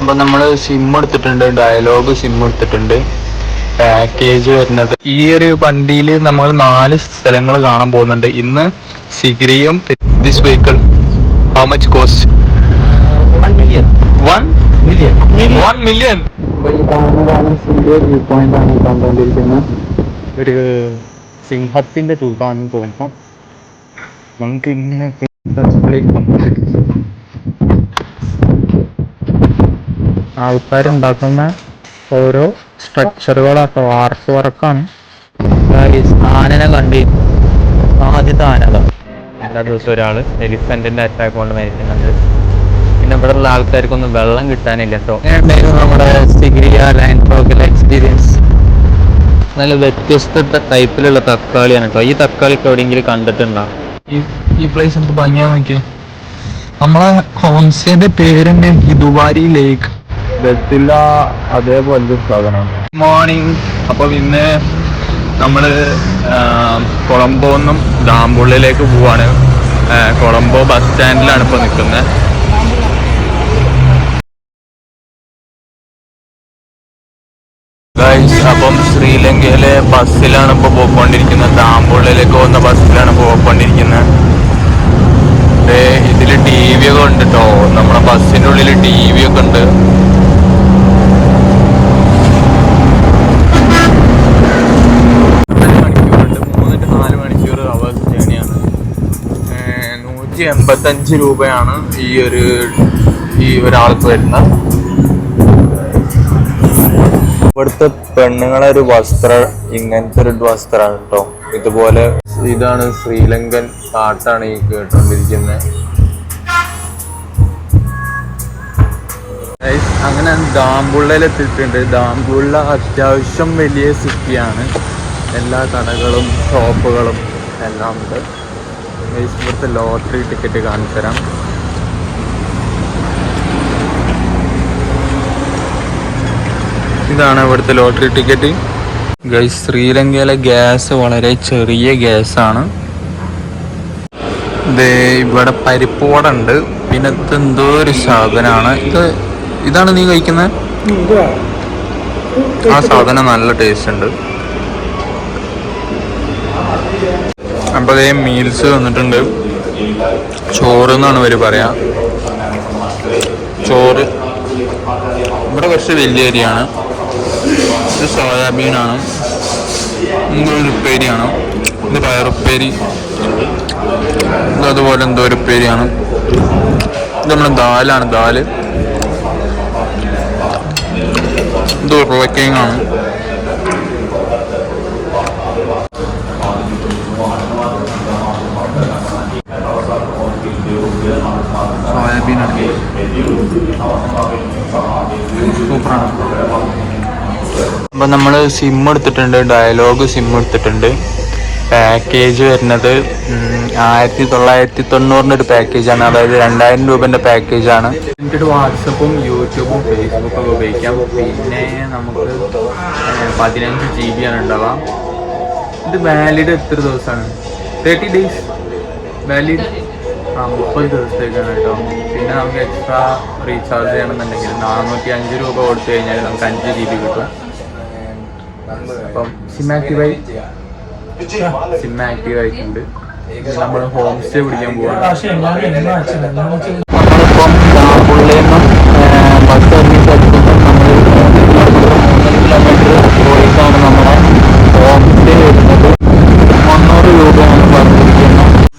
അപ്പൊ നമ്മൾ സിം എടുത്തിട്ടുണ്ട് ഡയലോഗ് സിം എടുത്തിട്ടുണ്ട്. പാക്കേജ് വരുന്നത്. ഈ ഒരു വണ്ടിയിൽ നമ്മൾ നാല് സ്ഥലങ്ങൾ കാണാൻ പോകുന്നുണ്ട്. ഇന്ന് സിഗിരിയും this vehicle how much cost million ഒരു സിംഹത്തിന്റെ രൂപമാണെന്ന് തോന്നുന്നു. നമുക്ക് ഇങ്ങനെ ആൾക്കാരുണ്ടാക്കുന്ന ഓരോ സ്ട്രക്ചറുകളാട്ടോ ആർട്ട് വർക്കാണ് ആനനെ കണ്ടിരുന്നു. ആദ്യത്തെ ആനത. എല്ലാ ദിവസവും ഒരാൾ എലിഫന്റിന്റെ അറ്റാക്ക് കൊണ്ട് മരിക്കുന്നുണ്ട്. പിന്നെ ഇവിടെ ഉള്ള ആൾക്കാർക്കൊന്നും വെള്ളം കിട്ടാനില്ല. കേട്ടോ നമ്മുടെ സിഗ്രിയ ലൈൻ എക്സ്പീരിയൻസ് നല്ല വ്യത്യസ്ത ടൈപ്പിലുള്ള തക്കാളിയാണ് കേട്ടോ. ഈ തക്കാളി ഒക്കെ എവിടെയെങ്കിലും കണ്ടിട്ടുണ്ടോ? ഈ ഈ പ്ലേസ് എന്ത് ഭംഗിയാ നോക്കി നമ്മളെ ഹോംസ്റ്റേന്റെ പേരുണ്ട് ദുബാരി ലേക്ക്. ബസ്സില്ല അതേപോലത്തെ സാധനമാണ് മോർണിംഗ് അപ്പൊ ഇന്ന് നമ്മൾ ആ, കൊളംബോ നിന്നും ഡാമ്പുള്ളിലേക്ക് പോവാണ്. കൊളംബോ ബസ് സ്റ്റാൻഡിലാണ് ഇപ്പൊ നിൽക്കുന്നത്. അപ്പം ശ്രീലങ്കയിലെ ബസ്സിലാണ് ഇപ്പൊ പോയിക്കൊണ്ടിരിക്കുന്നത്. ഡാമ്പുള്ളിലേക്ക് പോകുന്ന ബസ്സിലാണ് പോയിക്കൊണ്ടിരിക്കുന്നത്. ദേ, ഇതിൽ ടി വി ഒക്കെ ഉണ്ട് കേട്ടോ നമ്മുടെ ബസ്സിന്റെ ഉള്ളിൽ ടി വി ഒക്കെ ഉണ്ട്. നൂറ്റി എൺപത്തഞ്ച് രൂപയാണ് ഈ ഒരു ഈ ഒരാൾക്ക് വരുന്നത്. ഇവിടുത്തെ പെണ്ണുങ്ങളെ ഒരു വസ്ത്രം ഇങ്ങനത്തെ ഒരു വസ്ത്രമാണ് കേട്ടോ ഇതുപോലെ ഇതാണ് ശ്രീലങ്കൻ പാട്ടാണ് ഈ കേട്ടോണ്ടിരിക്കുന്നത് അങ്ങനെ ദാമ്പുള്ളയിൽ എത്തിയിട്ടുണ്ട് ദാമ്പുള്ള അത്യാവശ്യം വലിയ സിറ്റിയാണ് എല്ലാ കടകളും ഷോപ്പുകളും എല്ലാം ഉണ്ട്. ഇവിടുത്തെ ലോട്ടറി ടിക്കറ്റ് കാണിച്ചു തരാം ഇതാണ് ഇവിടുത്തെ ലോട്ടറി ടിക്കറ്റ്. ഗൈസ് ശ്രീലങ്കയിലെ ഗ്യാസ് വളരെ ചെറിയ ഗ്യാസാണ്. ഇതേ ഇവിടെ പരിപ്പ് വട ഉണ്ട് പിന്നെ എന്തോ ഒരു സാധനമാണ്. ഇത് ഇതാണ് നീ കഴിക്കുന്നത്? ആ സാധനം നല്ല ടേസ്റ്റ് ഉണ്ട്. അപ്പൊ അതേ മീൽസ് വന്നിട്ടുണ്ട് ചോറ് എന്നാണ് ഇവർ പറയാ. ചോറ് ഇവിടെ കുറച്ച് വലിയ അരിയാണ്. ഇത് സോയാബീനാണ്. ഒരു ഉപ്പേരിയാണ്. ഇത് പയറുപ്പേരി. അതുപോലെ എന്തോ ഒരു ഉപ്പേരിയാണ്. ഇത് നമ്മുടെ ദാലാണ്. ദാൽ. ഇത് ഉരുളക്കിഴങ്ങാണ് അപ്പൊ നമ്മൾ സിം എടുത്തിട്ടുണ്ട് ഡയലോഗ് സിം എടുത്തിട്ടുണ്ട്. പാക്കേജ് വരുന്നത് ആയിരത്തി തൊള്ളായിരത്തി തൊണ്ണൂറിന്റെ ഒരു പാക്കേജാണ് അതായത് രണ്ടായിരം രൂപന്റെ പാക്കേജാണ് എന്നിട്ട് വാട്സപ്പും യൂട്യൂബും ഫേസ്ബുക്കും ഒക്കെ ഉപയോഗിക്കാം. പിന്നെ നമുക്ക് പതിനഞ്ച് ജി ബി ആണ് ഉണ്ടാവാം ഇത് വാലിഡ് എത്ര ദിവസമാണ്? തേർട്ടി ഡേയ്സ് വാലിഡ് മുപ്പത് ദിവസത്തേക്കാണ് കേട്ടോ പിന്നെ നമുക്ക് എക്സ്ട്രാ റീചാർജ് ചെയ്യണമെന്നുണ്ടെങ്കിൽ നാനൂറ്റി അഞ്ച് രൂപ കൊടുത്തു കഴിഞ്ഞാൽ നമുക്ക് അഞ്ച് ജി ബി കിട്ടും. അപ്പം സിം ആക്റ്റീവായി സിം ആക്റ്റീവ് ആയിട്ടുണ്ട് നമ്മൾ ഹോം സ്റ്റേ പിടിക്കാൻ പോവാണ്.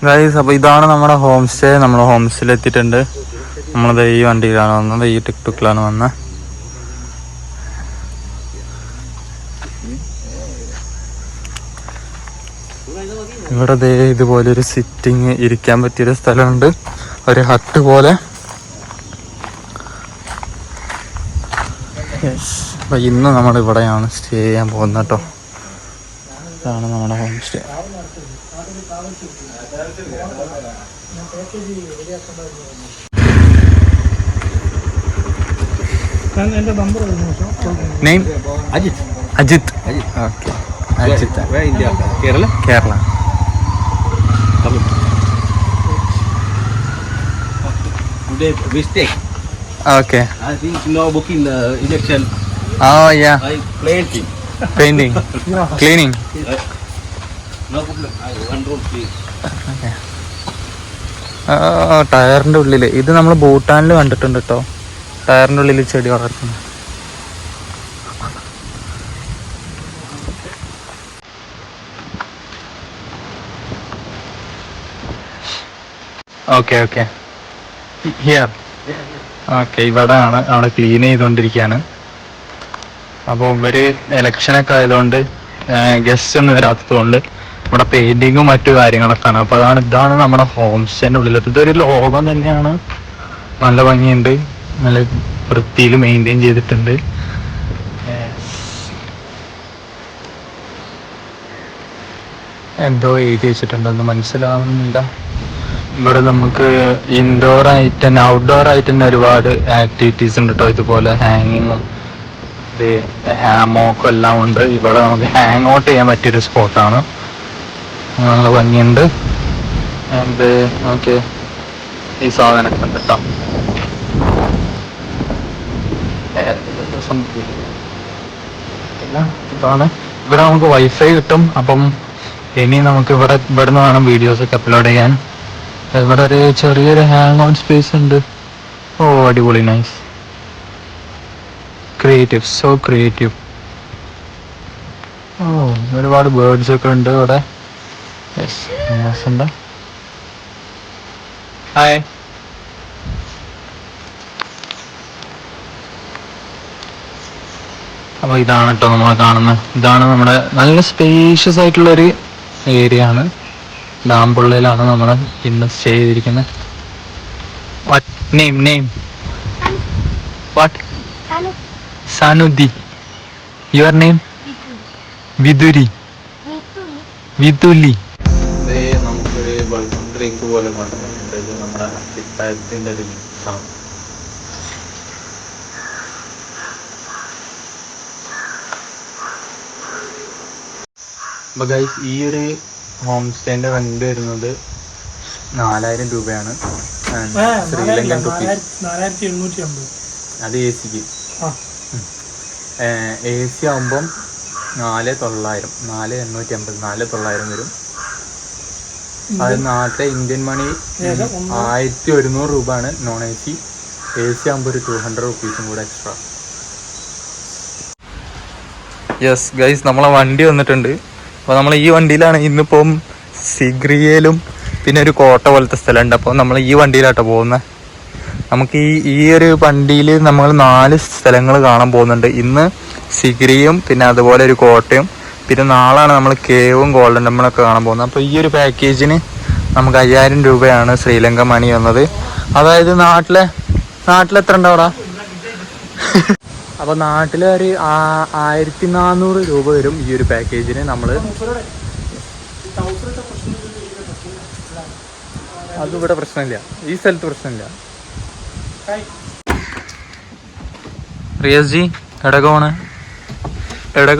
ഗൈസ് അപ്പോൾ ഇതാണ് നമ്മുടെ ഹോം സ്റ്റേ നമ്മൾ ഹോം സ്റ്റേയിൽ എത്തിയിട്ടുണ്ട് നമ്മളത് ഈ വണ്ടിയിലാണ് വന്നത്. ഈ ടിക് ടുക്കിലാണ് വന്നത് ഇവിടെ ദേ ഇതുപോലെ ഒരു സിറ്റിങ് ഇരിക്കാൻ പറ്റിയൊരു സ്ഥലമുണ്ട്. ഒരു ഹട്ട് പോലെ. അപ്പൊ ഇന്ന് നമ്മൾ ഇവിടെയാണ് സ്റ്റേ ചെയ്യാൻ പോകുന്നത് കേട്ടോ. ഇതാണ് നമ്മുടെ home stay name Ajith. Ajith. Ajith. Kerala? Kerala. Okay. Ah yeah painting cleaning ടയറിന്റെ ഉള്ളിൽ ഇത് നമ്മൾ ബൂട്ടാനിൽ കണ്ടിട്ടുണ്ട് കേട്ടോ ടയറിന്റെ ഉള്ളിൽ ചെടി വളർത്തുന്നു. ഓക്കെ ഓക്കെ ഓക്കെ ഇവിടെ ആണ് അവിടെ ക്ലീൻ ചെയ്തുകൊണ്ടിരിക്കുകയാണ്. അപ്പോൾ ഇവർ ഇലക്ഷനൊക്കെ ആയതുകൊണ്ട് ഗസ്റ്റ് ഒന്നും വരാത്തതുകൊണ്ട് ഇവിടെ പെയിന്റിങ്ങും മറ്റു കാര്യങ്ങളൊക്കെ ആണ് അപ്പൊ അതാണ് ഇതാണ് നമ്മുടെ ഹോം ഉള്ളിലത്തെ. ഉള്ളിൽ ഇതൊരു ലോകം തന്നെയാണ്. നല്ല ഭംഗിയുണ്ട്. നല്ല വൃത്തിയിൽ മെയിന്റെയിൻ ചെയ്തിട്ടുണ്ട്. എന്തോ എഴുതി വെച്ചിട്ടുണ്ടെന്ന് മനസ്സിലാവുന്നില്ല. ഇവിടെ നമുക്ക് ഇൻഡോർ ആയിട്ട് തന്നെ ഔട്ട്ഡോർ ആയിട്ട് തന്നെ ഒരുപാട് ആക്ടിവിറ്റീസ് ഉണ്ട് കേട്ടോ ഇതുപോലെ ഹാങ്ങിങ്ങും ഹാമോക്കും എല്ലാം ഉണ്ട്. ഇവിടെ നമുക്ക് ഹാങ് ഔട്ട് ചെയ്യാൻ പറ്റിയൊരു സ്പോട്ടാണ് നല്ല ഭംഗിയുണ്ട്. ഓക്കെ. ഈ സാധനമൊക്കെ ഉണ്ട് ഇതാണ്. ഇവിടെ നമുക്ക് വൈഫൈ കിട്ടും. അപ്പം ഇനി നമുക്ക് ഇവിടെ ഇവിടെ നിന്ന് വേണം വീഡിയോസ് ഒക്കെ അപ്ലോഡ് ചെയ്യാൻ. ഇവിടെ ഒരു ചെറിയൊരു ഹാങ് ഓൺ സ്പേസ് ഉണ്ട്. ഓ അടിപൊളി നൈസ് ക്രിയേറ്റീവ് സോ ക്രിയേറ്റീവ് ഓ ഒരുപാട് ബേർഡ്സ് ഒക്കെ ഉണ്ട് ഇവിടെ. യെസ് ഉണ്ട്. ഹായ് അപ്പോൾ ഇതാണ് കേട്ടോ നമ്മൾ കാണുന്നത്. ഇതാണ് നമ്മുടെ നല്ല സ്പേഷ്യസ് ആയിട്ടുള്ള ഒരു ഏരിയ ആണ്. ഡാംപുള്ളിലാണ് നമ്മൾ ഇന്ന് സ്റ്റേ ചെയ്തിരിക്കുന്നത് what name name what Sanudi your name Viduri Vithuli നമുക്കൊരു ഡ്രിങ്ക് പോലെ കൊണ്ടുവന്നിട്ടുണ്ട്. നമ്മുടെ അത്തിപ്പഴത്തിന്റെ ഒരു മിക്സാണ് അപ്പോൾ ഗൈസ് ഈ ഒരു ഹോം സ്റ്റേന്റെ റെന്റ് വരുന്നത് നാലായിരം രൂപയാണ്. ശ്രീലങ്കൻ റുപ്പീസ് അത് എ സിക്ക്. എ സി ആകുമ്പം നാല് തൊള്ളായിരം നാല് എണ്ണൂറ്റി അമ്പത് നാല് തൊള്ളായിരം വരും. അത് നാട്ടിലെ ഇന്ത്യൻ മണി ആയിരത്തി ഒരുന്നൂറ് രൂപ ആണ് non A C A C ആകുമ്പോൾ ഒരു ടു ഹൺഡ്രഡ് റുപ്പീസും കൂടെ എക്സ്ട്രാ യെസ് ഗൈസ് നമ്മളെ വണ്ടി വന്നിട്ടുണ്ട്. അപ്പോൾ നമ്മൾ ഈ വണ്ടിയിലാണ് ഇന്നിപ്പം സിഗ്രിയയിലും പിന്നെ ഒരു കോട്ട പോലത്തെ സ്ഥലമുണ്ട്. അപ്പോൾ നമ്മൾ ഈ വണ്ടിയിലാട്ടോ പോകുന്നത് നമുക്ക് ഈ ഈ ഒരു വണ്ടിയിൽ നമ്മൾ നാല് സ്ഥലങ്ങൾ കാണാൻ പോകുന്നുണ്ട്. ഇന്ന് സിഗ്രിയും പിന്നെ അതുപോലെ ഒരു കോട്ടയും പിന്നെ നാളാണ് നമ്മൾ കേവും ഗോൾഡൻ ടെമ്പിളൊക്കെ കാണാൻ പോകുന്നത് അപ്പോൾ ഈ ഒരു പാക്കേജിന് നമുക്ക് അയ്യായിരം രൂപയാണ് ശ്രീലങ്ക മണി വന്നത്. അതായത് നാട്ടിലെ നാട്ടിലെത്ര ഉണ്ടാവടാ? അപ്പോൾ നാട്ടിൽ ഒരു ആയിരത്തി നാനൂറ് രൂപ വരും ഈ ഒരു പാക്കേജിന് നമ്മൾ അത് ഇവിടെ പ്രശ്നമില്ല. ഈ സ്ഥലത്ത് പ്രശ്നമില്ല. റിയാസ് ജി പോണ്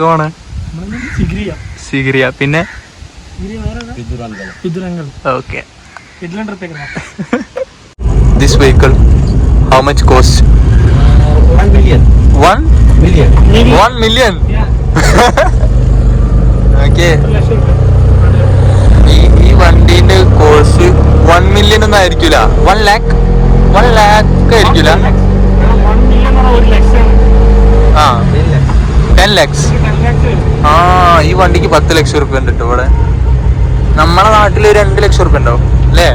പോണ് സിഗിരിയ. പിന്നെ? Okay. This vehicle how much cost 1 million. One Million. One million. Yeah. ഈ ഈ വണ്ടീന്റെ കോഴ്സ് വൺ മില്യൺ ഒന്നും ആയിരിക്കില്ല വൺ ലാക്ക് വൺ ലാക്ക് ആയിരിക്കില്ല ആ. ടെൻ ലാക്സ് ആ ഈ വണ്ടിക്ക് പത്ത് ലക്ഷം റുപ്യ ഉണ്ട് കേട്ടോ ഇവിടെ. നമ്മളെ നാട്ടിൽ രണ്ട് ലക്ഷം റുപ്യ ഉണ്ടാവും അല്ലേ?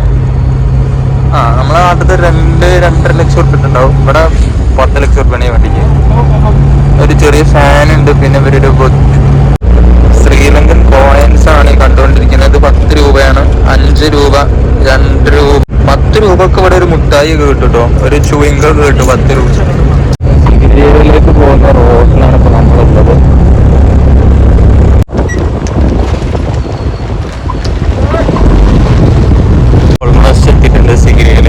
ആ നമ്മളെ നാട്ടിൽ രണ്ട് രണ്ടര ലക്ഷം റുപ്യ ഉണ്ടാവും. ഇവിടെ പത്ത് ലക്ഷം റുപ്യാണ് ഈ വണ്ടിക്ക്. ഒരു ചെറിയ ഫാൻ ഉണ്ട്. പിന്നെ ഇവരൊരു ശ്രീലങ്കൻ കോയിൻസ് ആണ് കണ്ടുകൊണ്ടിരിക്കുന്നത്. പത്ത് രൂപയാണ്. അഞ്ച് രൂപ രണ്ട് രൂപ. പത്ത് രൂപക്ക് ഇവിടെ ഒരു മുട്ടായി ഒക്കെ കിട്ടും കേട്ടോ ഒരു ചൂയിങ്ക കിട്ടും പത്ത് രൂപ. പോകുന്ന റോഡിലാണ് ഇപ്പൊ നമ്മളുള്ളത് ഓൾമോസ്റ്റ് എത്തിയിട്ടുണ്ട് സിഗിരിയിൽ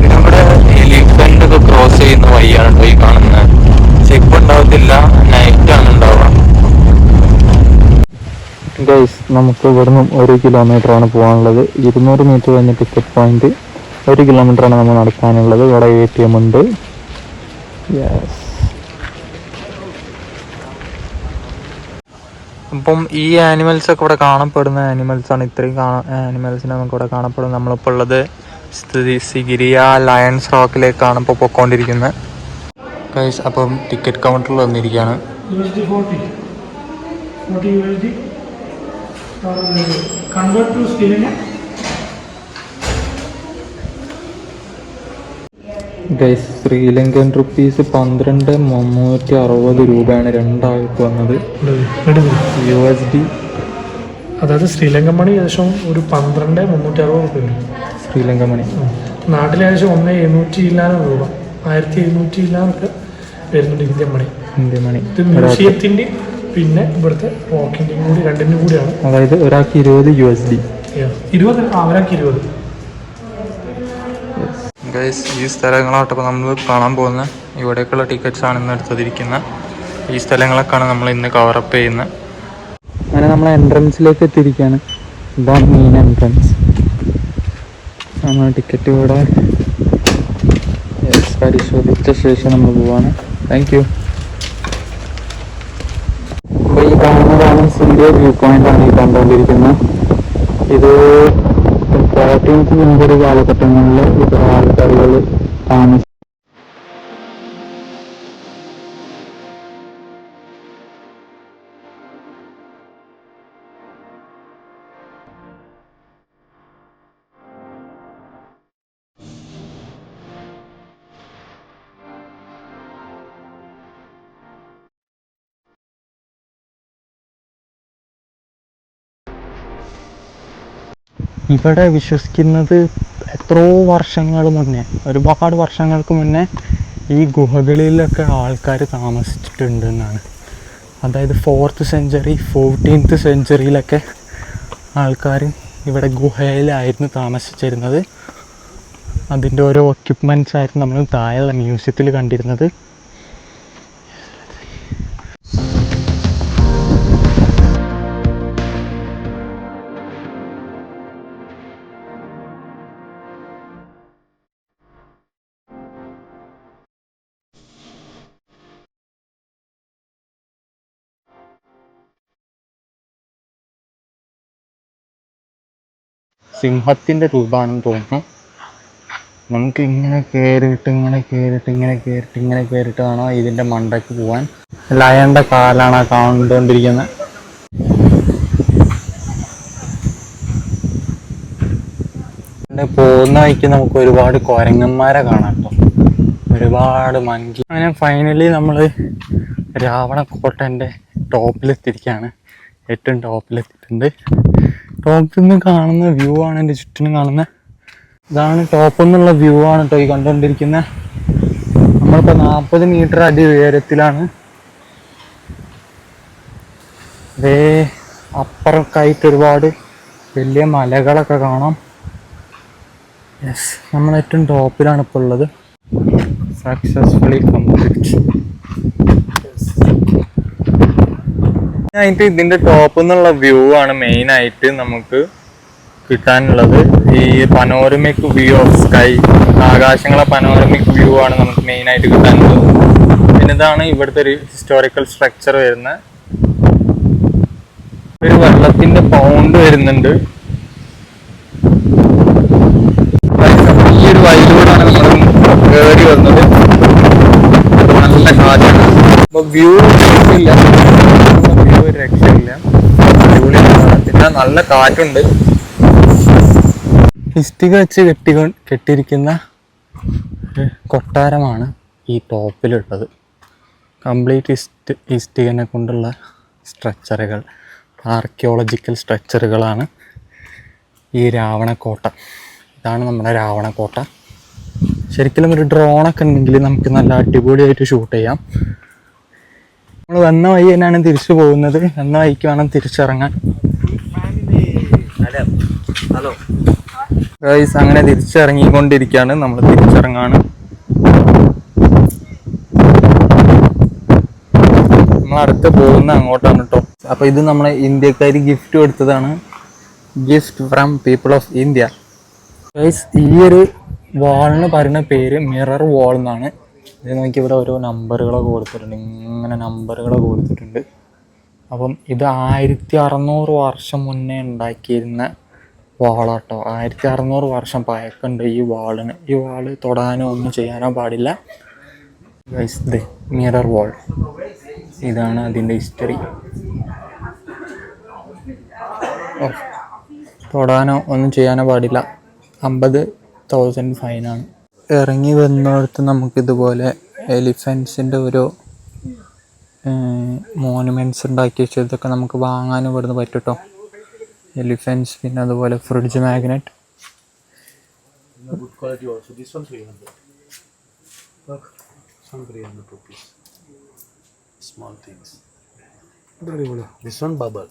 പിന്നെ ഇവിടെ എലിഫന്റ് ഒക്കെ ക്രോസ് ചെയ്യുന്ന വഴിയാണ് കേട്ടോ ഈ കാണുന്നത് ചെക്ക് ഉണ്ടാവത്തില്ല നൈറ്റ് ആണ് ഉണ്ടാവുക ഗൈസ് നമുക്ക് ഇവിടുന്ന് ഒരു കിലോമീറ്റർ ആണ് പോകാനുള്ളത്. ഇരുന്നൂറ് മീറ്റർ കഴിഞ്ഞ ടിക്കറ്റ് പോയിന്റ് ഒരു കിലോമീറ്റർ ആണ് നമ്മൾ നടക്കാനുള്ളത്. ഇവിടെ എ ടി എം ഉണ്ട്. യെസ് അപ്പം ഈ ആനിമൽസ് ഒക്കെ ഇവിടെ കാണപ്പെടുന്ന ആനിമൽസ് ആണ്. ഇത്രയും ആനിമൽസിനെ നമുക്ക് ഇവിടെ കാണപ്പെടുന്നത്. നമ്മളിപ്പോൾ ഉള്ളത് സ്ഥിതി സിഗിരിയ ലയൺസ് റോക്കിലേക്കാണ് ഇപ്പോൾ പൊയ്ക്കൊണ്ടിരിക്കുന്നത്. ഗൈസ് അപ്പം ടിക്കറ്റ് കൗണ്ടറിൽ വന്നിരിക്കുകയാണ് U S D forty forty U S D to Sri Lanka guys Sri Lankan rupees പന്ത്രണ്ട് മുന്നൂറ്റി അറുപത് രൂപയാണ് രണ്ടാൾക്ക് വന്നത്. യു എസ് ഡി അതായത് ശ്രീലങ്കൻ മണി ഏകദേശം ഒരു പന്ത്രണ്ട് മുന്നൂറ്റി അറുപത് രൂപ വരും. ശ്രീലങ്കൻ മണി നാട്ടിൽ ഏകദേശം ഒന്ന് എഴുന്നൂറ്റി ഇല്ലാനും രൂപ ആയിരത്തി എഴുന്നൂറ്റി ഇല്ലാനൊക്കെ വരുന്നുണ്ട് ഇന്ത്യൻ മണി ഇന്ത്യൻ മണി ഇത് മ്യൂസിയത്തിന്റെയും പിന്നെ ഇവിടുത്തെ റോക്കിന്റെയും കൂടി രണ്ടിന്റെയും കൂടിയാണ്. അതായത് ഒരാൾക്ക് ഇരുപത് യു എസ് ഡി ഇരുപത് അവരാക്കി ഇരുപത്. ഗൈസ് ഈ സ്ഥലങ്ങളാട്ടോ ഇപ്പോൾ നമ്മൾ കാണാൻ പോകുന്ന. ഇവിടേക്കുള്ള ടിക്കറ്റ്സ് ആണ് ഇന്ന് എടുത്തിരിക്കുന്നത് ഈ സ്ഥലങ്ങളൊക്കെയാണ് നമ്മൾ ഇന്ന് കവറപ്പ് ചെയ്യുന്നത് അങ്ങനെ നമ്മൾ എൻട്രൻസിലേക്ക് എത്തിയിരിക്കുകയാണ് ഇതാണ് മെയിൻ എൻട്രൻസ് നമ്മൾ ടിക്കറ്റ് ഇവിടെ പരിശോധിച്ച ശേഷം നമ്മൾ പോവാണ്. താങ്ക് യു അപ്പോൾ ഈ കാണുന്നതാണ് സിന്റെ വ്യൂ പോയിന്റ് ആണ് ഈ കണ്ടുകൊണ്ടിരിക്കുന്നത്. ഇത് ഫോർട്ടീൻത്ത് സെഞ്ചുറി കാലഘട്ടങ്ങളിൽ ഇവിടെ ആൾക്കാരുകൾ താമസ ഇവിടെ വിശ്വസിക്കുന്നത് എത്രയോ വർഷങ്ങൾ മുന്നേ ഒരുപാട് വർഷങ്ങൾക്ക് മുന്നേ ഈ ഗുഹകളിലൊക്കെ ആൾക്കാർ താമസിച്ചിട്ടുണ്ട് എന്നാണ് അതായത് ഫോർത്ത് സെഞ്ചുറി ഫോർട്ടീൻത്ത് സെഞ്ചുറിയിലൊക്കെ ആൾക്കാർ ഇവിടെ ഗുഹയിലായിരുന്നു താമസിച്ചിരുന്നത്. അതിന്റെ ഓരോ എക്യുപ്മെന്റ്സ് ആയിരുന്നു നമ്മൾ താഴെ മ്യൂസിയത്തിൽ കണ്ടിരുന്നത്. സിംഹത്തിന്റെ രൂപമാണെന്ന് തോന്നുന്നു. നമുക്ക് ഇങ്ങനെ കയറിയിട്ട് ഇങ്ങനെ കയറിയിട്ട് ഇങ്ങനെ കയറിയിട്ട് ഇങ്ങനെ കയറിയിട്ട് വേണം ഇതിന്റെ മണ്ടയ്ക്ക് പോകാൻ ലയന്റെ കാലാണ് കണ്ടുകൊണ്ടിരിക്കുന്നത് പോകുന്ന വഴിക്ക് നമുക്ക് ഒരുപാട് കുരങ്ങന്മാരെ കാണാം കേട്ടോ. ഒരുപാട് മങ്കി. അങ്ങനെ ഫൈനലി നമ്മൾ രാവണക്കോട്ടന്റെ ടോപ്പിലെത്തിയിരിക്കുകയാണ്. ഏറ്റവും ടോപ്പിലെത്തിയിട്ടുണ്ട്. ടോപ്പിൽ നിന്ന് കാണുന്ന വ്യൂ ആണ് എന്റെ ചുറ്റിനും കാണുന്ന. ഇതാണ് ടോപ്പിൽ നിന്നുള്ള വ്യൂ ആണ് കേട്ടോ ഈ കണ്ടുകൊണ്ടിരിക്കുന്നത് നമ്മളിപ്പോൾ നാൽപ്പത് മീറ്റർ അടി ഉയരത്തിലാണ്. ഇതേ അപ്പുറക്കായിട്ട് ഒരുപാട് വലിയ മലകളൊക്കെ കാണാം. യെസ് നമ്മൾ ഏറ്റവും ടോപ്പിലാണ് ഇപ്പോൾ ഉള്ളത്. സക്സസ്ഫുള്ളി കംപ്ലീറ്റ് ആയിട്ട് ഇതിന്റെ ടോപ്പിൽ നിന്നുള്ള വ്യൂ ആണ് മെയിൻ ആയിട്ട് നമുക്ക് കിട്ടാനുള്ളത്. ഈ പനോരമിക് വ്യൂ ഓഫ് സ്കൈ ആകാശങ്ങളെ പനോരമിക് വ്യൂ ആണ് നമുക്ക് മെയിൻ ആയിട്ട് കിട്ടാനുള്ളത്. പിന്നെ ഇതാണ് ഇവിടുത്തെ ഒരു ഹിസ്റ്റോറിക്കൽ സ്ട്രക്ചർ വരുന്ന ഒരു വെള്ളത്തിന്റെ പൗണ്ട് വരുന്നുണ്ട്. ഈ വഴിയിലൂടെയാണ് നമ്മൾ കയറി വന്നത്. നല്ല കാറ്റാണ്. വ്യൂ ഇല്ല. ഒരു രക്ഷയില്ല. പിന്നെ നല്ല കാറ്റുണ്ട്. ഇഷ്ടിക വെച്ച് കെട്ടി കെട്ടിയിരിക്കുന്ന കൊട്ടാരമാണ് ഈ ടോപ്പിലുള്ളത്. കംപ്ലീറ്റ് ഇസ്റ്റ് ഇഷ്ടികനെ കൊണ്ടുള്ള സ്ട്രക്ചറുകൾ ആർക്കിയോളജിക്കൽ സ്ട്രക്ചറുകളാണ് ഈ രാവണക്കോട്ട ഇതാണ് നമ്മുടെ രാവണക്കോട്ട ശരിക്കും ഒരു ഡ്രോണൊക്കെ ഉണ്ടെങ്കിൽ നമുക്ക് നല്ല അടിപൊളിയായിട്ട് ഷൂട്ട് ചെയ്യാം. നമ്മൾ വന്ന വഴി തന്നെയാണ് തിരിച്ചു പോകുന്നത്. വന്ന വഴിക്ക് വേണം തിരിച്ചിറങ്ങാൻ. ഹലോ. ഗൈസ് അങ്ങനെ തിരിച്ചിറങ്ങിക്കൊണ്ടിരിക്കുകയാണ് നമ്മൾ തിരിച്ചിറങ്ങാണ്. നമ്മൾ അടുത്ത് പോകുന്ന അങ്ങോട്ടാണ് കേട്ടോ അപ്പൊ ഇത് നമ്മളെ ഇന്ത്യക്കാർ ഗിഫ്റ്റ് കൊടുത്തതാണ്. Gift from people of India guys ഈ ഒരു വാളിന് പറയുന്ന പേര് മിറർ വാൾ എന്നാണ്. ഇത് നോക്കി ഇവിടെ ഓരോ നമ്പറുകളൊക്കെ കൊടുത്തിട്ടുണ്ട്. ഇങ്ങനെ നമ്പറുകളൊക്കെ കൊടുത്തിട്ടുണ്ട്. അപ്പം ഇത് ആയിരത്തി അറുന്നൂറ് വർഷം മുന്നേ ഉണ്ടാക്കിയിരുന്ന വാളാട്ടോ. ആയിരത്തി അറുന്നൂറ് വർഷം പഴക്കമുണ്ട് ഈ വാളിന്. ഈ വാൾ തൊടാനോ ഒന്നും ചെയ്യാനോ പാടില്ല. മിറർ വാൾ ഇതാണ് അതിന്റെ ഹിസ്റ്ററി തൊടാനോ ഒന്നും ചെയ്യാനോ പാടില്ല. അമ്പത് തൗസൻഡ് ഫൈനാണ് ഇറങ്ങി വന്നിടത്ത് നമുക്കിതുപോലെ എലിഫൻസിന്റെ ഓരോ മോണുമെന്റ്സ് ഉണ്ടാക്കി വെച്ചതൊക്കെ നമുക്ക് വാങ്ങാനും ഇവിടുന്ന് പറ്റും കേട്ടോ എലിഫൻസ് പിന്നെ അതുപോലെ fridge magnet 300. 300. Small things. This one bubble.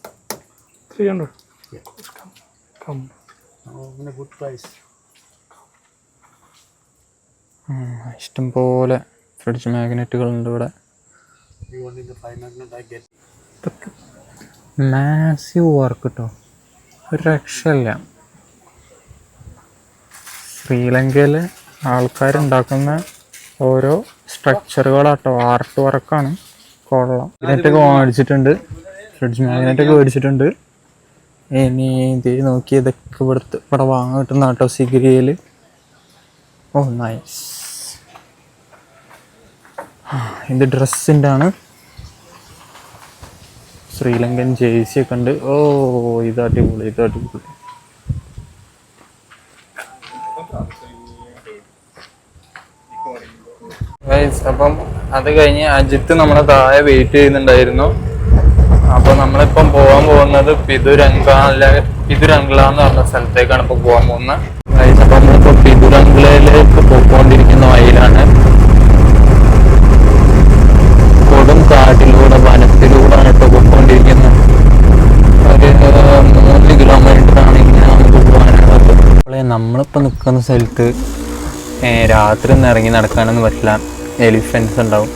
Three hundred Yeah. Come Oh, in a good price. ഇഷ്ടംപോലെ ഫ്രിഡ്ജ് മാഗ്നറ്റുകളുണ്ട് ഇവിടെ? മാസീവ് വർക്ക് കേട്ടോ ഒരു രക്ഷയില്ല. ശ്രീലങ്കയിൽ ആൾക്കാരുണ്ടാക്കുന്ന ഓരോ സ്ട്രക്ചറുകളാട്ടോ ആർട്ട് വർക്കാണ് കൊള്ളാം. മാഗ്നറ്റൊക്കെ മേടിച്ചിട്ടുണ്ട്. ഫ്രിഡ്ജ് മാഗ്നറ്റൊക്കെ മേടിച്ചിട്ടുണ്ട്. ഇനി ഇത് നോക്കി ഇതൊക്കെ ഇവിടുത്തെ ഇവിടെ വാങ്ങാൻ കിട്ടുന്ന കേട്ടോ സിഗിരിയിൽ ഓ നൈസ് ഇത് ഡ്രസ്സിന്റെ ആണ് ശ്രീലങ്കൻ ജേഴ്സി ഒക്കെ ഉണ്ട്. ഓ ഇത് അടിപൊളി ഇത് അടിപൊളി. അപ്പം അത് കഴിഞ്ഞ് അജിത്ത് നമ്മളെ താഴെ വെയിറ്റ് ചെയ്യുന്നുണ്ടായിരുന്നു. അപ്പൊ നമ്മളിപ്പം പോകാൻ പോകുന്നത് പിതുരംഗ പിതുരംഗ്ല എന്ന് പറഞ്ഞ സ്ഥലത്തേക്കാണ് ഇപ്പൊ പോകാൻ പോകുന്നത്. അപ്പൊ നമ്മളിപ്പോ പിതുരംഗ്ലയിലേക്ക് പോയിക്കൊണ്ടിരിക്കുന്ന വഴിയിലാണ്. നിൽക്കുന്ന സ്ഥലത്ത് രാത്രി ഒന്നും ഇറങ്ങി നടക്കാനൊന്നും പറ്റില്ല. എലിഫൻസ് ഉണ്ടാവും.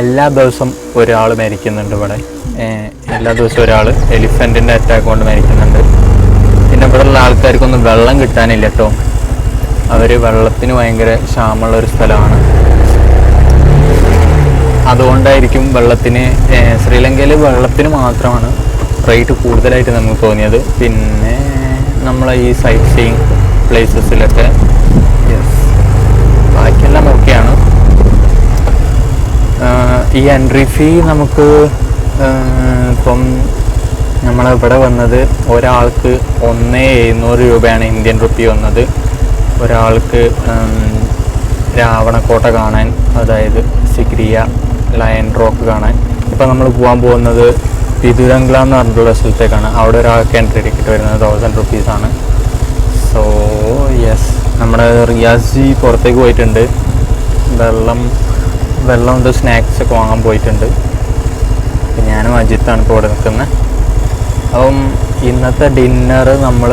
എല്ലാ ദിവസവും ഒരാൾ മരിക്കുന്നുണ്ട് ഇവിടെ. എല്ലാ ദിവസവും ഒരാൾ എലിഫന്റിന്റെ അറ്റാക്ക് കൊണ്ട് മരിക്കുന്നുണ്ട്. പിന്നെ ഇവിടെ ഉള്ള ആൾക്കാർക്കൊന്നും വെള്ളം കിട്ടാനില്ല കേട്ടോ അവർ വെള്ളത്തിന് ഭയങ്കര ക്ഷാമുള്ള ഒരു സ്ഥലമാണ്. അതുകൊണ്ടായിരിക്കും വെള്ളത്തിന് ശ്രീലങ്കയിൽ വെള്ളത്തിന് മാത്രമാണ് റേറ്റ് കൂടുതലായിട്ട് നമുക്ക് തോന്നിയത്. പിന്നെ നമ്മളെ ഈ സൈറ്റ് സീയിങ് പ്ലേസസിലൊക്കെ യെസ് ബാക്കിയെല്ലാം ഓക്കെയാണ്. ഈ എൻട്രി ഫീ നമുക്ക് ഇപ്പം നമ്മളിവിടെ വന്നത് ഒരാൾക്ക് ഒന്നേ എഴുന്നൂറ് രൂപയാണ് ഇന്ത്യൻ റുപ്പി വന്നത്. ഒരാൾക്ക് രാവണക്കോട്ട കാണാൻ അതായത് സിഗ്രിയ ലയൺ റോക്ക് കാണാൻ. ഇപ്പം നമ്മൾ പോകാൻ പോകുന്നത് പിതുരംഗ്ല എന്ന് പറഞ്ഞിട്ടുള്ള സ്ഥലത്തേക്കാണ്. അവിടെ ഒരാൾക്ക് എൻട്രി ടിക്കറ്റ് വരുന്നത് തൗസൻഡ് റുപ്പീസാണ് സോ യെസ് നമ്മുടെ റിയാസി പുറത്തേക്ക് പോയിട്ടുണ്ട്. വെള്ളം വെള്ളം ഉണ്ട് സ്നാക്സ് ഒക്കെ വാങ്ങാൻ പോയിട്ടുണ്ട്. ഞാനും അജിത്താണ് ഇപ്പോൾ ഇവിടെ നിൽക്കുന്നത് അപ്പം ഇന്നത്തെ ഡിന്നർ നമ്മൾ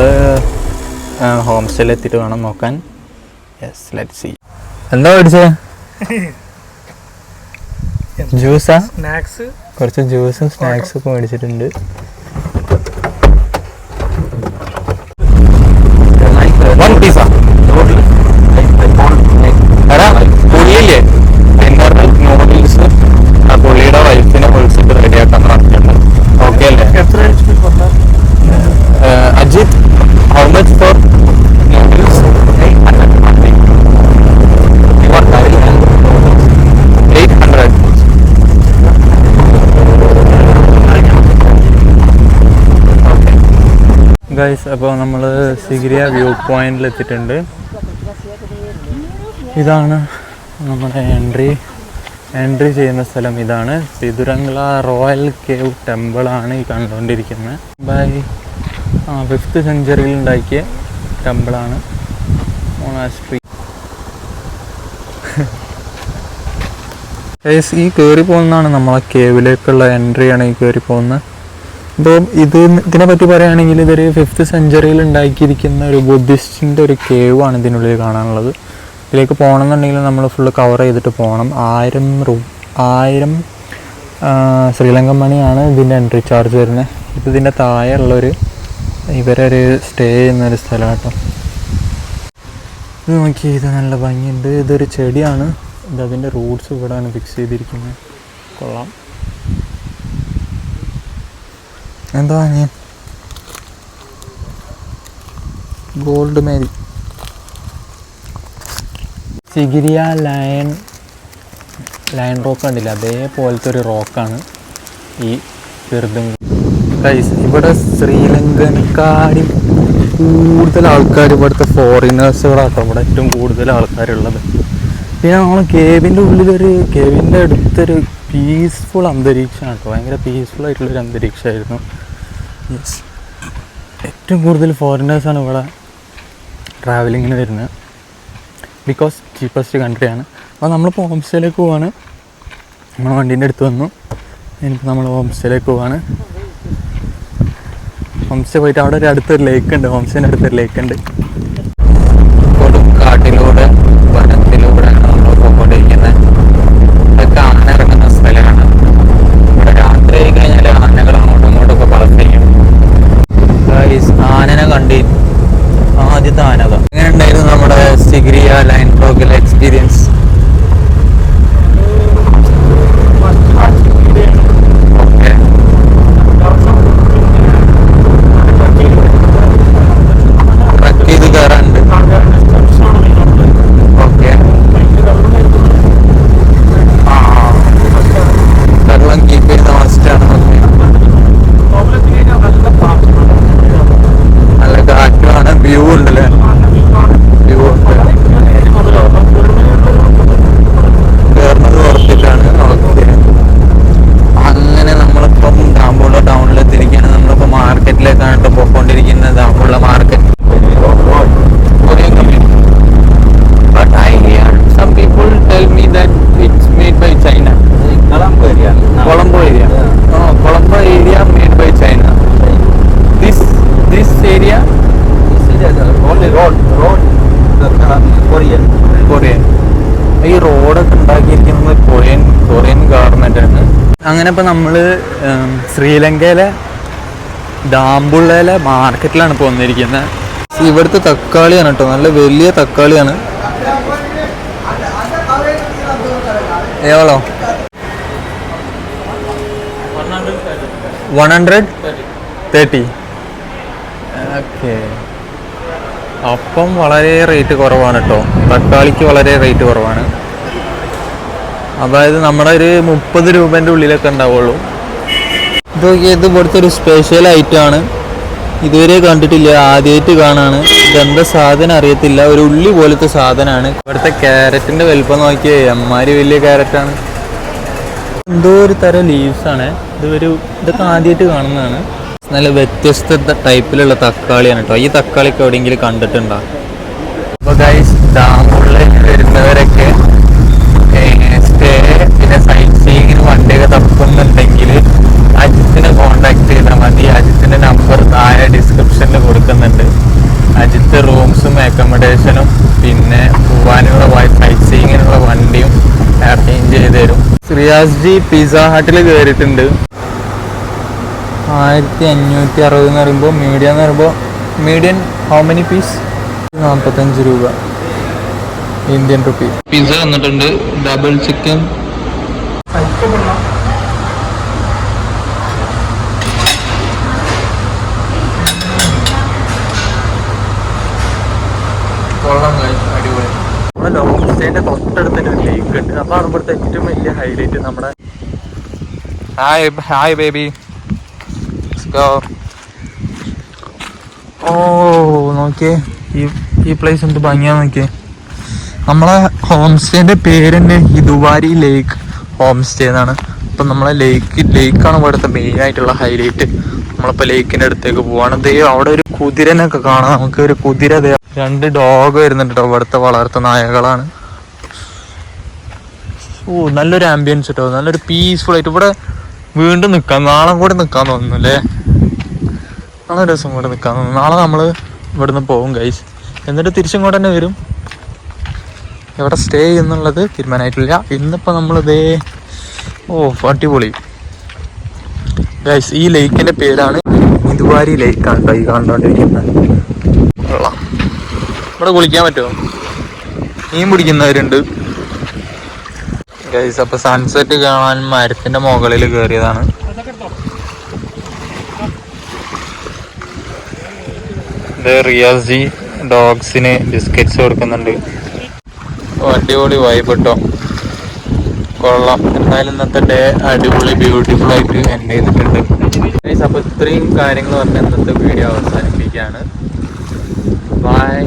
ഹോം സ്റ്റേയിൽ എത്തിയിട്ട് വേണം നോക്കാൻ. യെസ് ലെറ്റ് സി എന്താ മേടിച്ചത് ജ്യൂസാ സ്നാക്സ് കുറച്ച് ജ്യൂസും സ്നാക്സും ഒക്കെ മേടിച്ചിട്ടുണ്ട്. ഗൈസ് അപ്പോൾ നമ്മൾ സിഗിരിയ വ്യൂ പോയിന്റിൽ എത്തിയിട്ടുണ്ട്. ഇതാണ് നമ്മുടെ എൻട്രി എൻട്രി ചെയ്യുന്ന സ്ഥലം ഇതാണ്. പിതുരംഗ്ല റോയൽ കേവ് ടെമ്പിളാണ് ഈ കണ്ടുകൊണ്ടിരിക്കുന്നത്. ബൈ ഫിഫ്ത്ത് സെഞ്ചുറിയിൽ ഉണ്ടാക്കിയ ടെമ്പിളാണ് മോണാസ്ട്രി ഈ കയറി പോകുന്നതാണ് നമ്മളെ കേവിലേക്കുള്ള എൻട്രിയാണ് ഈ കയറി പോകുന്നത്. അപ്പോൾ ഇത് ഇതിനെ പറ്റി പറയുകയാണെങ്കിൽ ഇതൊരു ഫിഫ്ത്ത് സെഞ്ചുറിയിൽ ഉണ്ടാക്കിയിരിക്കുന്ന ഒരു ബുദ്ധിസ്റ്റിന്റെ ഒരു കേവാണ് ഇതിനുള്ളിൽ കാണാനുള്ളത്. ഇതിലേക്ക് പോകണമെന്നുണ്ടെങ്കിൽ നമ്മൾ ഫുള്ള് കവർ ചെയ്തിട്ട് പോകണം. ആയിരം റൂ ആയിരം ശ്രീലങ്കൻ മണിയാണ് ഇതിന്റെ എൻട്രി ചാർജ് വരുന്നത്. ഇത് ഇതിന്റെ താഴെയുള്ളൊരു ഇവരൊരു സ്റ്റേ ചെയ്യുന്ന ഒരു സ്ഥലം കേട്ടോ ഇത് നോക്കി ഇത് നല്ല ഭംഗിയുണ്ട്. ഇതൊരു ചെടിയാണ്. ഇത് അതിന്റെ റൂട്ട്സ് ഇവിടെയാണ് ഫിക്സ് ചെയ്തിരിക്കുന്നത്. കൊള്ളാം. എന്താ വാങ്ങിയ gold Mary. Sigiriya lion lion rock കണ്ടില്ല? അതേപോലത്തെ ഒരു റോക്കാണ് ഈ ചെറുതും ഇവിടെ ശ്രീലങ്കനക്കാരും കൂടുതൽ ആൾക്കാർ ഇവിടുത്തെ ഫോറിനേഴ്സുകളാട്ടോ ഇവിടെ ഏറ്റവും കൂടുതൽ ആൾക്കാരുള്ളത്. പിന്നെ നമ്മൾ കേവിന്റെ ഉള്ളിലൊരു കേവിന്റെ അടുത്തൊരു പീസ്ഫുൾ അന്തരീക്ഷമാണ് കേട്ടോ. ഭയങ്കര പീസ്ഫുൾ ആയിട്ടുള്ളൊരു അന്തരീക്ഷമായിരുന്നു. യെസ് ഏറ്റവും കൂടുതൽ ഫോറിനേഴ്സാണ് ഇവിടെ ട്രാവലിങ്ങിന് വരുന്നത്. ബിക്കോസ് ചീപ്പസ്റ്റ് കൺട്രിയാണ് അപ്പോൾ നമ്മളിപ്പോൾ ഹോം സ്റ്റേയിലേക്ക് പോവാണ്. നമ്മൾ വണ്ടീന്റെ അടുത്ത് വന്നു. ഇനിയിപ്പോൾ നമ്മൾ ഹോം സ്റ്റേയിലേക്ക് പോവാണ്. ഹോം സ്റ്റേ പോയിട്ട് അവിടെ ഒരു അടുത്തൊരു ലേക്ക് ഉണ്ട്. ഹോം സ്റ്റേന്റെ അടുത്തൊരു ലേക്ക് ഉണ്ട്. അങ്ങനെ ഇപ്പോൾ നമ്മൾ ശ്രീലങ്കയിലെ ഡാമ്പുള്ളയിലെ മാർക്കറ്റിലാണ് ഇപ്പോൾ വന്നിരിക്കുന്നത് ഇവിടുത്തെ തക്കാളിയാണ് കേട്ടോ നല്ല വലിയ തക്കാളിയാണ്. എവളോ വൺ ഹൺഡ്രഡ് തേർട്ടി. ഓക്കെ. അപ്പം വളരെ റേറ്റ് കുറവാണ് കേട്ടോ. തക്കാളിക്ക് വളരെ റേറ്റ് കുറവാണ്. അതായത് നമ്മുടെ ഒരു മുപ്പത് രൂപേന്റെ ഉള്ളിലൊക്കെ ഉണ്ടാവുള്ളൂ. ഇത് ഇത് ഇവിടുത്തെ ഒരു സ്പെഷ്യൽ ഐറ്റം ആണ്. ഇതുവരെ കണ്ടിട്ടില്ല ആദ്യമായിട്ട് കാണാണ്. ഇതെന്താ സാധനം അറിയത്തില്ല. ഒരു ഉള്ളി പോലത്തെ സാധനമാണ്. ഇവിടുത്തെ ക്യാരറ്റിന്റെ വലിപ്പം നോക്കിയേ അമ്മാരി വലിയ ക്യാരറ്റാണ്. എന്തോ ഒരു തരം ലീവ്സാണ് ആണ്. ഇത് ഒരു ഇതൊക്കെ ആദ്യമായിട്ട് കാണുന്നതാണ്. നല്ല വ്യത്യസ്ത ടൈപ്പിലുള്ള തക്കാളിയാണ് കേട്ടോ. ഈ തക്കാളിക്ക് എവിടെയെങ്കിലും കണ്ടിട്ടുണ്ടോ? അപ്പോൾ ഗൈസ് ഡാമുകളിലേക്ക് വരുന്നവരൊക്കെ പിന്നെ സൈറ്റ് സീയിങ്ങിന് വണ്ടിയൊക്കെ തപ്പുന്നുണ്ടെങ്കിൽ അജിത്തിനെ കോണ്ടാക്ട് ചെയ്താൽ മതി. അജിത്തിന്റെ നമ്പർ താഴെ ഡിസ്ക്രിപ്ഷനിൽ കൊടുക്കുന്നുണ്ട്. അജിത്ത് റൂംസും അക്കോമഡേഷനും പിന്നെ പോവാനുള്ള സൈറ്റ് സീങ്ങിനുള്ള വണ്ടിയും അറേഞ്ച് ചെയ്ത് തരും. ശ്രീയാസ് ജി പിസ ഹട്ടിൽ കയറിയിട്ടുണ്ട് ആയിരത്തി അഞ്ഞൂറ്റി അറുപത് എന്ന് പറയുമ്പോൾ മീഡിയം എന്ന് പറയുമ്പോൾ മീഡിയം ഹൗ മെനി പീസ് നാൽപ്പത്തഞ്ച് രൂപ. ഇന്ത്യൻ റുപ്പി പിസ്സ വന്നിട്ടുണ്ട് ഡബിൾ ചിക്കൻ കൊള്ളാം അടിപൊളി. നമ്മുടെ ലോങ് സ്റ്റേന്റെ തൊട്ടടുത്ത് തന്നെ ഒരു ലേക്ക് ഉണ്ട് അതാണ് ഇവിടുത്തെ ഏറ്റവും വലിയ ഹൈലൈറ്റ് നമ്മുടെ ഹായ് ഹായ് ബേബി ഓ നോക്കിയേ. ഈ ഈ പ്ലേസ് എന്ത് ഭംഗിയാ നോക്കിയേ. നമ്മളെ ഹോം സ്റ്റേന്റെ പേര് തന്നെ ഇതുവാരി ലേക്ക് ഹോം സ്റ്റേ എന്നാണ്. അപ്പം നമ്മളെ ലേക്ക് ലേക്കാണ് ഇവിടുത്തെ മെയിൻ ആയിട്ടുള്ള ഹൈലൈറ്റ് നമ്മളിപ്പോൾ ലേക്കിന്റെ അടുത്തേക്ക് പോവാണ്. ദേ അവിടെ ഒരു കുതിരനൊക്കെ കാണാം. നമുക്ക് ഒരു കുതിര ദേ. രണ്ട് ഡോഗ് വരുന്നുണ്ട് ഇവിടുത്തെ വളർത്ത നായകളാണ്. ഓ നല്ലൊരു ആംബിയൻസ് കേട്ടോ നല്ലൊരു പീസ്ഫുൾ ആയിട്ട്. ഇവിടെ വീണ്ടും നിൽക്കാം നാളെ കൂടെ നിൽക്കാൻ തോന്നുന്നു അല്ലേ? നാളെ ദിവസം കൂടെ നിൽക്കാൻ തോന്നുന്നു. നാളെ നമ്മൾ ഇവിടുന്ന് പോകും ഗൈസ് എന്നിട്ട് തിരിച്ചിങ്ങോട്ട് തന്നെ വരും. എവിടെ സ്റ്റേ ചെയ്യുന്നുള്ളത് തീരുമാനമായിട്ടില്ല ഇന്നിപ്പോൾ നമ്മളിതേ ഓ അടിപൊളി. ഈ ലേക്കിന്റെ പേരാണ് ഇതുവാരി ലേക്കാണ് കൈ കണ്ടുകൊണ്ടിരിക്കുന്നത് ഇവിടെ കുളിക്കാൻ പറ്റുമോ? മീൻ പിടിക്കുന്നവരുണ്ട്. ഗൈസ് അപ്പൊ സൺസെറ്റ് കാണാൻ മരത്തിന്റെ മുകളിൽ കയറിയതാണ് റിയാസി ഡോഗ്സിന് ബിസ്ക്കറ്റ്സ് കൊടുക്കുന്നുണ്ട്. അടിപൊളി വൈബ് കേട്ടോ കൊള്ളാം. എന്തായാലും ഇന്നത്തെ ഡേ അടിപൊളി ബ്യൂട്ടിഫുൾ ആയിട്ട് എൻഡ് ചെയ്തിട്ടുണ്ട്. അപ്പോൾ അപ്പൊ ഇത്രയും കാര്യങ്ങൾ പറഞ്ഞ ഇന്നത്തെ വീഡിയോ അവസാനിപ്പിക്കുകയാണ്. ബൈ